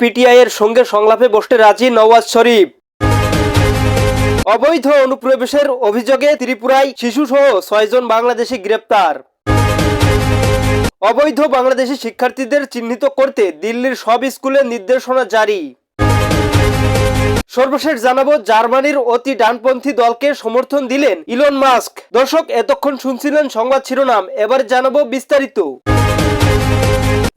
PTI এর সঙ্গে সংলাপে বসতে রাজি নওয়াজ শরীফ। অবৈধ অনুপ্রবেশের অভিযোগে ত্রিপুরায় শিশুসহ ছয়জন বাংলাদেশি গ্রেপ্তার। অবৈধ বাংলাদেশি শিক্ষার্থীদের চিহ্নিত করতে দিল্লির সব স্কুলে নির্দেশনা জারি। সর্বশেষ জানাব, জার্মানির অতি ডানপন্থী দলকে সমর্থন দিলেন ইলন মাস্ক। দর্শক, এতক্ষণ শুনছিলেন সংবাদ শিরোনাম, এবার জানাব বিস্তারিত।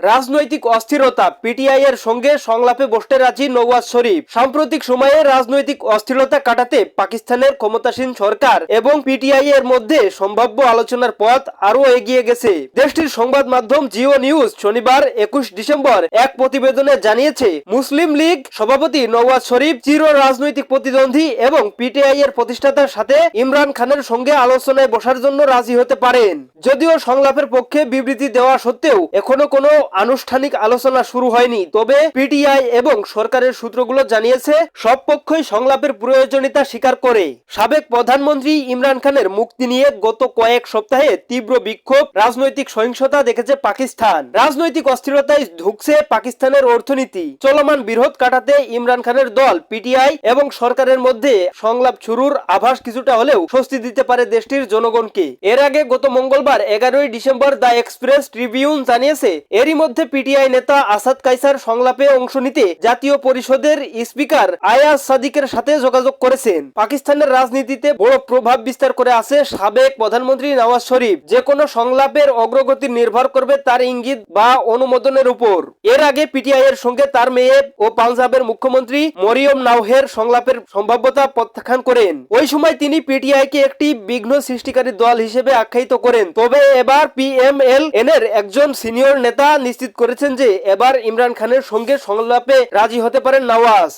রাজনৈতিক অস্থিরতা পিটিআই এর সঙ্গে সংলাপে বসতে রাজি নওয়াজ শরীফ। সাম্প্রতিক সময়ে রাজনৈতিক অস্থিরতা কাটাতে পাকিস্তানের ক্ষমতাসীন সরকার এবং পিটিআই এর মধ্যে সম্ভাব্য আলোচনার পথ আরও এগিয়ে গেছে। দেশটির সংবাদ মাধ্যম জিও নিউজ শনিবার একুশ ডিসেম্বর এক প্রতিবেদনে জানিয়েছে, মুসলিম লীগ সভাপতি নওয়াজ শরীফ চির রাজনৈতিক প্রতিদ্বন্দ্বী এবং পিটিআই এর প্রতিষ্ঠাতার সাথে ইমরান খানের সঙ্গে আলোচনায় বসার জন্য রাজি হতে পারেন। যদিও সংলাপের পক্ষে বিবৃতি দেওয়া সত্ত্বেও এখনও কোনো আনুষ্ঠানিক আলোচনা শুরু হয়নি, তবে পিটিআই এবং সরকারের সূত্রগুলো জানিয়েছে, সব পক্ষই সংলাপের প্রয়োজনীয়তা স্বীকার করে। সাবেক প্রধানমন্ত্রী ইমরান খানের মুক্তি নিয়ে গত কয়েক সপ্তাহে তীব্র বিক্ষোভ, রাজনৈতিক সহিংসতা দেখেছে পাকিস্তান। রাজনৈতিক অস্থিরতায় ঢুকছে পাকিস্তানের অর্থনীতি। চলমান বিরোধ কাটাতে ইমরান খানের দল, পিটিআই এবং সরকারের মধ্যে সংলাপ শুরুর আভাস কিছুটা হলেও স্বস্তি দিতে পারে দেশটির জনগণকে। এর আগে গত মঙ্গলবার এগারোই ডিসেম্বর দ্য এক্সপ্রেস ট্রিবিউন জানিয়েছে, এরই মধ্যে পিটিআই নেতা আসাদ কাইসার সংলাপে অংশ নিতে জাতীয় পরিষদের স্পিকার আয়াজ সাদিকের সাথে যোগাযোগ করেছেন। পাকিস্তানের রাজনীতিতে বড় প্রভাব বিস্তার করে আছে সাবেক প্রধানমন্ত্রী নওয়াজ শরীফ। যে কোনো সংলাপের অগ্রগতি নির্ভর করবে তার ইঙ্গিত বা অনুমোদনের উপর। এর আগে পিটিআই এর সঙ্গে তার মেয়ে ও পাঞ্জাবের মুখ্যমন্ত্রী মরিয়ম নাওহের সংলাপের সম্ভাব্যতা প্রত্যাখ্যান করেন। ওই সময় তিনি পিটিআই কে একটি বিঘ্ন সৃষ্টিকারী দল হিসেবে আখ্যায়িত করেন। তবে এবার পিএমএল এন এর একজন সিনিয়র নেতা নিশ্চিত করেছেন যে এবার ইমরান খানের সঙ্গে সংলাপে রাজি হতে পারেন নওয়াজ।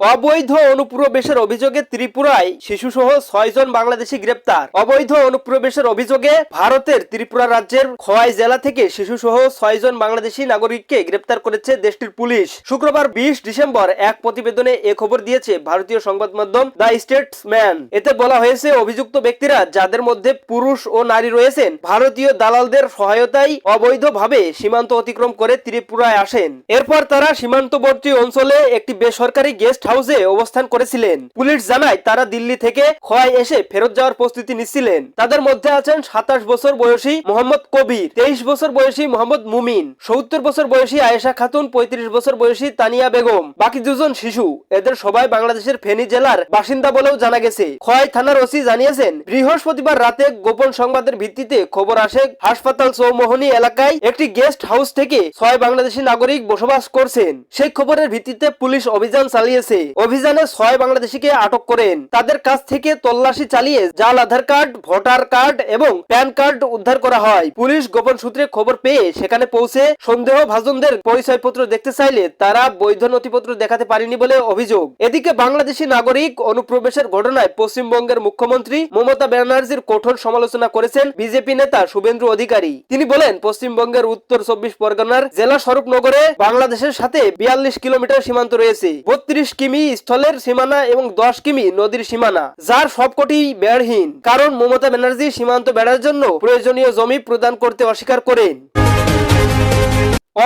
অবৈধ অনুপ্রবেশের অভিযোগে ত্রিপুরায় শিশুসহ ছয়জন বাংলাদেশি গ্রেপ্তার। অবৈধ অনুপ্রবেশের অভিযোগে ভারতের ত্রিপুরা রাজ্যের খোয়াই জেলা থেকে শিশুসহ ছয়জন বাংলাদেশি নাগরিককে গ্রেপ্তার করেছে দেশটির পুলিশ। শুক্রবার বিশ ডিসেম্বর এক প্রতিবেদনে এ খবর দিয়েছে ভারতীয় সংবাদ মাধ্যম দ্য স্টেটসম্যান। এতে বলা হয়েছে, অভিযুক্ত ব্যক্তিরা যাদের মধ্যে পুরুষ ও নারী রয়েছেন, ভারতীয় দালালদের সহায়তায় অবৈধভাবে সীমান্ত অতিক্রম করে ত্রিপুরায় আসেন। এরপর তারা সীমান্তবর্তী অঞ্চলে একটি বেসরকারি গেস্ট হাউসে অবস্থান করেছিলেন। পুলিশ জানায়, তারা দিল্লি থেকে খোয়াই এসে ফেরত যাওয়ার প্রস্তুতি নিচ্ছিলেন। তাদের মধ্যে আছেন সাতাশ বছর বয়সী মোহাম্মদ কবির, তেইশ বছর বয়সী মোহাম্মদ মুমিন, সত্তর বছর বয়সী আয়েশা খাতুন, পঁয়ত্রিশ বছর বয়সী তানিয়া বেগম, বাকি দুজন শিশু। এদের সবাই বাংলাদেশের ফেনী জেলার বাসিন্দা বলেও জানা গেছে। খোয়াই থানার ওসি জানিয়েছেন, বৃহস্পতিবার রাতে গোপন সংবাদের ভিত্তিতে খবর আসে, হাসপাতাল চৌমোহনী এলাকায় একটি গেস্ট হাউস থেকে ছয় বাংলাদেশি নাগরিক বসবাস করছেন। সেই খবরের ভিত্তিতে পুলিশ অভিযান চালিয়েছে। অভিযানে ছয় বাংলাদেশিকে আটক করেন। তাদের কাছ থেকে তল্লাশি চালিয়ে জাল, আধার কার্ড, ভোটার কার্ড এবং প্যান কার্ড উদ্ধার করা হয়। পুলিশ গোপন সূত্রে খবর পেয়ে সেখানে পৌঁছে সন্দেহ ভাজনদের পরিচয়পত্র দেখতে চাইলে তারা বৈধ নথিপত্র দেখাতে পারেনি বলে অভিযোগ। এদিকে বাংলাদেশি নাগরিক অনুপ্রবেশের ঘটনায় পশ্চিমবঙ্গের মুখ্যমন্ত্রী মমতা ব্যানার্জির কঠোর সমালোচনা করেছেন বিজেপি নেতা শুভেন্দু অধিকারী। তিনি বলেন, পশ্চিমবঙ্গের উত্তর চব্বিশ পরগনার জেলা স্বরূপনগরে বাংলাদেশের সাথে বিয়াল্লিশ কিলোমিটার সীমান্ত রয়েছে। বত্রিশ কিমি স্থলের সীমানা এবং দশ কিমি নদীর সীমানা, যার সবকটি বেড়হীন কারণ মমতা ব্যানার্জি সীমান্ত বেড়ার জন্য প্রয়োজনীয় জমি প্রদান করতে অস্বীকার করেন।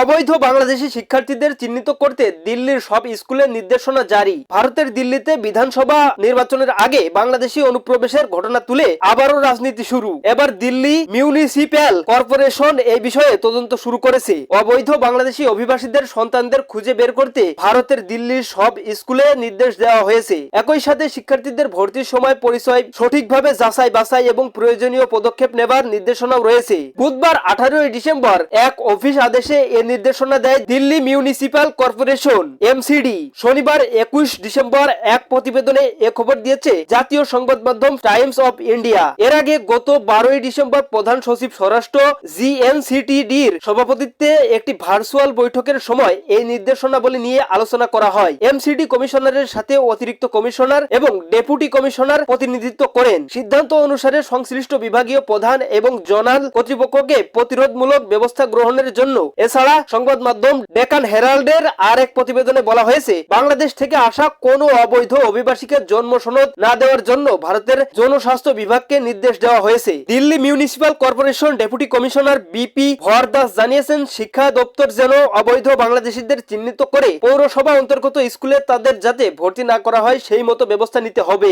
অবৈধ বাংলাদেশি শিক্ষার্থীদের চিহ্নিত করতে দিল্লির সব স্কুলের নির্দেশনা জারি। ভারতের দিল্লিতে বিধানসভা নির্বাচনের আগে বাংলাদেশি অনুপ্রবেশের ঘটনা তুলে আবারও রাজনীতি শুরু। এবার দিল্লি মিউনিসিপ্যাল কর্পোরেশন এই বিষয়ে তদন্ত শুরু করেছে। অবৈধ বাংলাদেশি অভিবাসীদের সন্তানদের খুঁজে বের করতে ভারতের দিল্লির সব স্কুলে নির্দেশ দেওয়া হয়েছে। একই সাথে শিক্ষার্থীদের ভর্তির সময় পরিচয় সঠিকভাবে যাচাই বাছাই এবং প্রয়োজনীয় পদক্ষেপ নেবার নির্দেশনাও রয়েছে। বুধবার আঠারোই ডিসেম্বর এক অফিস আদেশে এ নির্দেশনা দেয় দিল্লি মিউনিসিপাল কর্পোরেশন, এমসিডি। শনিবার একুশ ডিসেম্বর এক প্রতিবেদনে এ খবর দিয়েছে জাতীয় সংবাদ মাধ্যম টাইমস অফ ইন্ডিয়া। এর আগে গত বারোই ডিসেম্বর প্রধান সচিব স্বরাষ্ট্র জিএনসিটিডির সভাপতিত্বে একটি ভার্চুয়াল বৈঠকের সময় এই নির্দেশনাবলী নিয়ে আলোচনা করা হয়। এমসিডি কমিশনারের সাথে অতিরিক্ত কমিশনার এবং ডেপুটি কমিশনার প্রতিনিধিত্ব করেন। সিদ্ধান্ত অনুসারে সংশ্লিষ্ট বিভাগীয় প্রধান এবং জোনাল কর্তৃপক্ষকে প্রতিরোধমূলক ব্যবস্থা গ্রহণের জন্য এছাড়া সংবাদ মাধ্যম ডেকান হেরাল্ডের আর এক প্রতিবেদনে বলা হয়েছে, বাংলাদেশ থেকে আসা কোনো অবৈধ অভিবাসীকে জন্ম সনদ না দেওয়ার জন্য ভারতের জনস্বাস্থ্য বিভাগকে নির্দেশ দেওয়া হয়েছে। Delhi municipal corporation deputy commissioner BP ভরদাস জানিয়েছেন, শিক্ষা দপ্তর যেন অবৈধ বাংলাদেশিদের চিহ্নিত করে পৌরসভা অন্তর্গত স্কুলে তাদের যাতে ভর্তি না করা হয়, সেই মতো ব্যবস্থা নিতে হবে।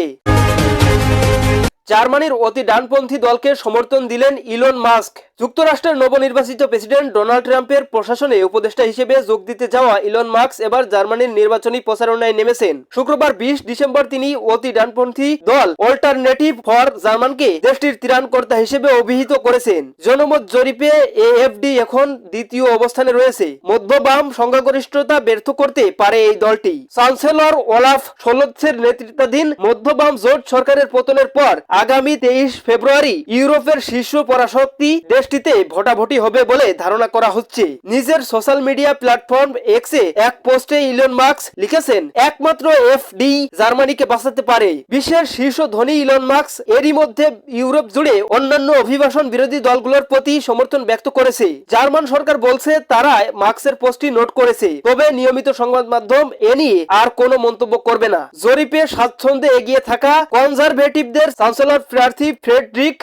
জার্মানির অতি ডানপন্থী দলকে সমর্থন দিলেন ইলন মাস্ক। যুক্তরাষ্ট্রের নবনির্বাচিত প্রেসিডেন্ট ডোনাল্ড ট্রাম্পের প্রশাসনে উপদেষ্টা হিসেবে যোগ দিতে যাওয়া ইলন মাস্ক এবার জার্মানির নির্বাচনী প্রচারণায় নেমেছেন। শুক্রবার বিশ ডিসেম্বর তিনি অতি ডানপন্থী দল অল্টারনেটিভ ফর জার্মানকে দেশটির ত্রাণকর্তা হিসেবে অভিহিত করেছেন। জনমত জরিপে এএফডি এখন দ্বিতীয় অবস্থানে রয়েছে। মধ্যবাম সংখ্যাগরিষ্ঠতা ব্যর্থ করতে পারে এই দলটি। চ্যান্সেলর ওলাফ সোলৎসের নেতৃত্বাধীন মধ্যবাম জোট সরকারের পতনের পর আগামী তেইশ ফেব্রুয়ারি ইউরোপের শীর্ষ পরাশক্তি দেশটিতে ভোটাভুটি হবে বলে ধারণা করা হচ্ছে। নিজের সোশ্যাল মিডিয়া প্ল্যাটফর্ম এক্সে এক পোস্টে ইলন মার্কস লিখেছেন, একমাত্র এফডি জার্মানিকে বাঁচাতে পারে। বিশ্বের শীর্ষ ধনী ইলন মার্কস এরই মধ্যে ইউরোপ জুড়ে অন্যান্য অভিবাসন বিরোধী দলগুলোর প্রতি সমর্থন ব্যক্ত করেছে। জার্মান সরকার বলছে, তারা মার্কসের পোস্টটি নোট করেছে। তবে নিয়মিত সংবাদ মাধ্যম এ নিয়ে আর কোনো মন্তব্য করবে না। জরিপে স্বাচ্ছন্দ্যে এগিয়ে থাকা কনজারভেটিভদের চ্যান্সেলর প্রার্থী ফ্রেডরিক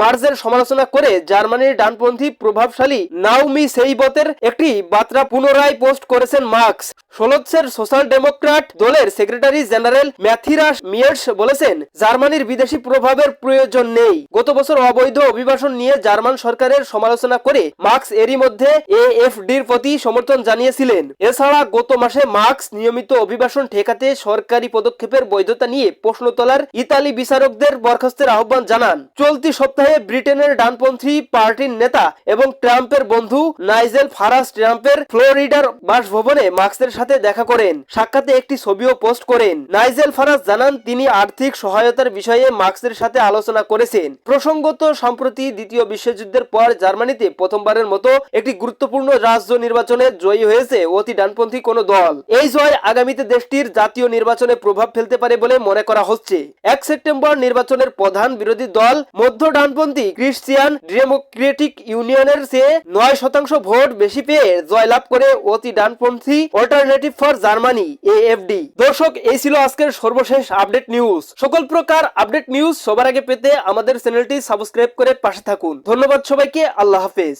মার্জের সমালোচনা করে জার্মানির ডানপন্থী প্রভাবশালী নাওমি সেইবতের একটি বার্তা পুনরায় পোস্ট করেছেন মার্কস। সোলৎসের সোশ্যাল ডেমোক্রাট দলের সেক্রেটারি জেনারেল ম্যাথিরাস মিয়ার্স বলেছেন, জার্মানির বিদেশি প্রভাবের প্রয়োজন নেই। গত বছর অবৈধ অভিবাসন নিয়ে জার্মান সরকারের সমালোচনা করে মার্কস এরই মধ্যে এএফডির প্রতি সমর্থন জানিয়েছিলেন। এছাড়া গত মাসে মার্কস নিয়মিত অভিবাসন ঠেকাতে সরকারি পদক্ষেপের বৈধতা নিয়ে প্রশ্ন তোলার ইতালি বিচারকদের বরখাস্তের আহ্বান জানান। চলতি সপ্তাহে ব্রিটেনের ডানপন্থী পার্টির নেতা এবং ট্রাম্পের বন্ধু নাইজেল ফারাস ট্রাম্পের ফ্লোরিডার বাসভবনে মার্কসের সাথে দেখা করেন। সাক্ষাতে একটি ছবিও পোস্ট করেন। নাইজেল ফারাস জানান, তিনি আর্থিক সহায়তার বিষয়ে মার্কসের সাথে আলোচনা করেছেন। প্রসঙ্গত, সম্প্রতি দ্বিতীয় বিশ্বযুদ্ধের পর জার্মানিতে প্রথমবারের মতো একটি গুরুত্বপূর্ণ রাজ্য নির্বাচনে জয়ী হয়েছে অতি ডানপন্থী কোনো দল। এই জয় আগামীতে দেশটির জাতীয় নির্বাচনে প্রভাব ফেলতে পারে বলে মনে করা হচ্ছে। এক সেপ্টেম্বর নির্বাচনের প্রধান বিরোধী দল মধ্য ডানপন্থী ক্রিশ্চিয়ান ডেমোক্রেটিক ইউনিয়নের চেয়ে নয় শতাংশ ভোট বেশি পেয়ে জয়লাভ করে অতি ডানপন্থী অল্টারনেটিভ ফর জার্মানি এএফডি দর্শক, এই ছিল আজকের সর্বশেষ আপডেট নিউজ। সকল প্রকার আপডেট নিউজ সবার আগে পেতে আমাদের চ্যানেলটি সাবস্ক্রাইব করে পাশে থাকুন। ধন্যবাদ সবাইকে, আল্লাহ হাফেজ।